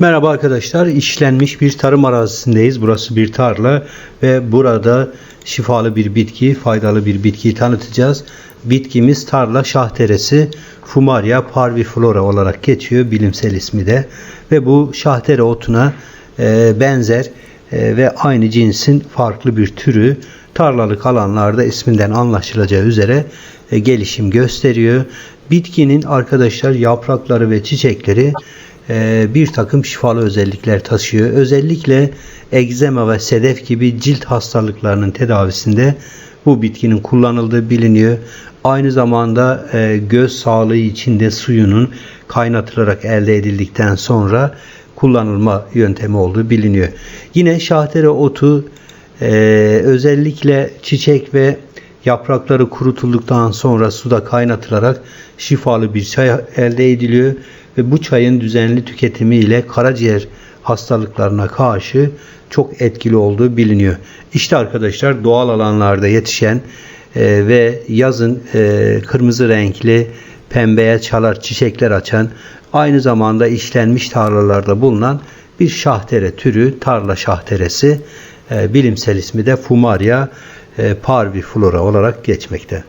Merhaba arkadaşlar. İşlenmiş bir tarım arazisindeyiz. Burası bir tarla ve burada şifalı bir bitki, faydalı bir bitkiyi tanıtacağız. Bitkimiz tarla şahteresi Fumaria parviflora olarak geçiyor bilimsel ismi de. Ve bu şahtere otuna e, benzer e, ve aynı cinsin farklı bir türü tarlalık alanlarda isminden anlaşılacağı üzere e, gelişim gösteriyor. Bitkinin arkadaşlar yaprakları ve çiçekleri e, bir takım şifalı özellikler taşıyor. Özellikle egzema ve sedef gibi cilt hastalıklarının tedavisinde bu bitkinin kullanıldığı biliniyor. Aynı zamanda e, göz sağlığı için de suyunun kaynatılarak elde edildikten sonra kullanılma yöntemi olduğu biliniyor. Yine şahtere otu e, özellikle çiçek ve yaprakları kurutulduktan sonra suda kaynatılarak şifalı bir çay elde ediliyor ve bu çayın düzenli tüketimi ile karaciğer hastalıklarına karşı çok etkili olduğu biliniyor. İşte arkadaşlar doğal alanlarda yetişen e, ve yazın e, kırmızı renkli pembeye çalar çiçekler açan aynı zamanda işlenmiş tarlalarda bulunan bir şahtere türü tarla şahteresi bilimsel ismi de Fumaria e, parviflora olarak geçmekte.